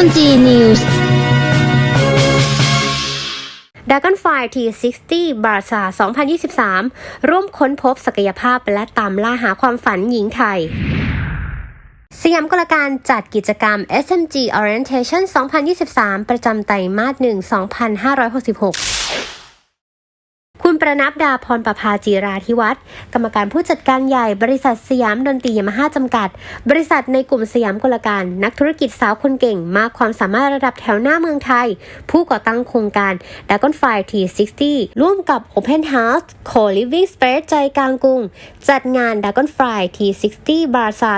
อนจีนิวส์ Dragonfly T60 บาร์ซา2023 ร่วมค้นพบศักยภาพและตามล่าหาความฝันหญิงไทยสยามกลการจัดกิจกรรม SMG Orientation 2023 ประจำไตรมาส1 2566 ประนับดาพรประภาจีราธิวัฒน์กรรมการผู้จัดการใหญ่บริษัทสยามดนตรียามาฮ่าจำกัด บริษัทในกลุ่มสยามกลการ นักธุรกิจสาวคนเก่ง มากความสามารถระดับแถวหน้าเมืองไทย ผู้ก่อตั้งโครงการ Dragonfly T60 ร่วมกับ Open House Co-Living Space ใจกลางกรุง จัดงาน Dragonfly T60 b a z a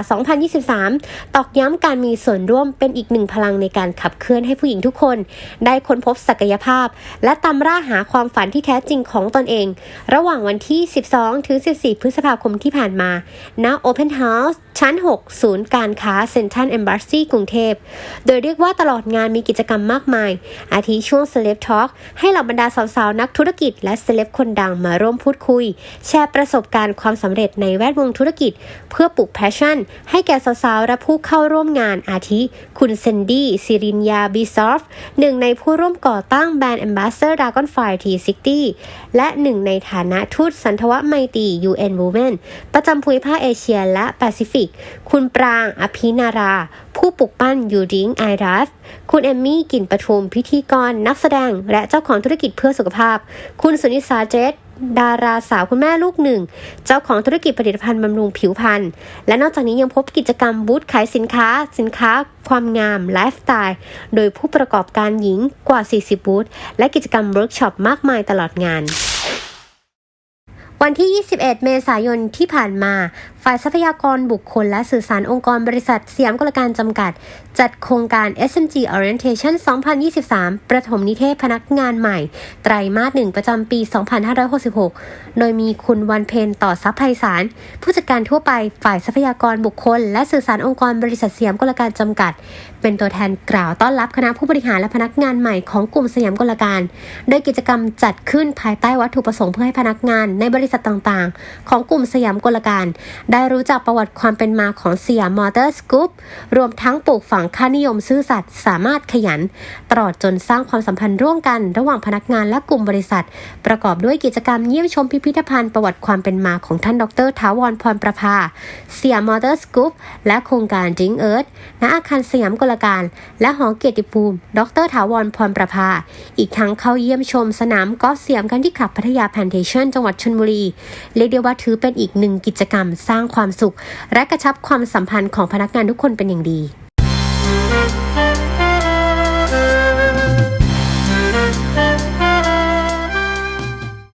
2023 ตอกย้ำการมีส่วนร่วมเป็นอีกหนึ่งพลังในการขับเคลื่อนให้ผู้หญิงทุกคน ได้ค้นพบศักยภาพ และตามร่าหาความฝันที่แท้จริงของตนเองระหว่างวันที่ 12 ถึง 14 พฤษภาคมที่ผ่านมา ณ Open House ชั้น 6 ศูนย์การค้าเซ็นทรัล e อมบ s สซีกรุงเทพ โดยเรียกว่าตลอดงานมีกิจกรรมมากมาย อาทิช่วง Celeb Talk ให้เหล่าบรรดาสาวๆ นักธุรกิจและเซเลบคนดังมาร่วมพูดคุย แชร์ประสบการณ์ความสำเร็จในแวดวงธุรกิจ เพื่อปลุกแพชชั่น ให้แก่สาวๆ และผู้เข้าร่วมงานอาทิ คุณเซนดี้ซิรินยาบีซอฟหนึ่งในผู้ร่วมก่อตั้งแบรนด์ Ambassador Dragonfly T60 และหนึ่งในฐานะทูตสันทวไมตรี UN Women ประจำภูมิภาคเอเชียและแปซิฟิก คุณปรางอภินารา ผู้ปลุกปั้นยูดิงไอรัสคุณเอมมี่กลิ่นประทุมพิธีกร นักแสดง และเจ้าของธุรกิจเพื่อสุขภาพ คุณสุนิสาเจตดาราสาวคุณแม่ลูกหนึ่ง เจ้าของธุรกิจผลิตภัณฑ์บำรุงผิวพรรณ และนอกจากนี้ยังพบกิจกรรมบูธขายสินค้า สินค้า ความงาม ไลฟ์สไตล์ โดยผู้ประกอบการหญิงกว่า 40 บูธ และกิจกรรมเวิร์กช็อปมากมายตลอดงาน วันที่ 21 เมษายนที่ผ่านมา ฝ่ายทรัพยากรบุคคลและสื่อสารองค์กรบริษัทสยามกลการจำกัด จัดโครงการ SMG Orientation 2023 ประถมนิเทศพนักงานใหม่ ไตรมาสหนึ่งประจำปี 2566 โดยมีคุณวันเพนต่อทรัพย์ไพศาลผู้จัดการทั่วไปฝ่ายทรัพยากรบุคคล และสื่อสารองค์กรบริษัทสยามกลการจำกัด เป็นตัวแทนกล่าวต้อนรับคณะผู้บริหารและพนักงานใหม่ของกลุ่มสยามกลการ โดยกิจกรรมจัดขึ้นภายใต้วัตถุประสงค์เพื่อให้พนักงานในบริษัทต่างๆ ของกลุ่มสยามกลการได้รู้จักประวัติความเป็นมาของเสียมมอเตอร์สกู๊ปรวมทั้งปลูกฝังค่านิยมซื่อสัตย์สามารถขยัน ตลอดจนสร้างความสัมพันธ์ร่วมกัน ระหว่างพนักงานและกลุ่มบริษัท ประกอบด้วยกิจกรรมเยี่ยมชมพิพิธภัณฑ์ประวัติความเป็นมาของท่านดรท้าวรพรประภา เสียมมอเตอร์สกู๊ปและโครงการจิงเอิร์ธณอาคารสยามกลการ และหอเกียรติภูมิ ดรถาวรพรประภา อีกทั้งเข้าเยี่ยมชมสนามกอล์ฟสยามกันที่ขับพัทยาแพนเทชันจังหวัดชลบุรีเรียกได้ว่าถือเป็นอีกหนึ่งกิจกรรมสร้างความสุข และกระชับความสัมพันธ์ของพนักงานทุกคนเป็นอย่างดี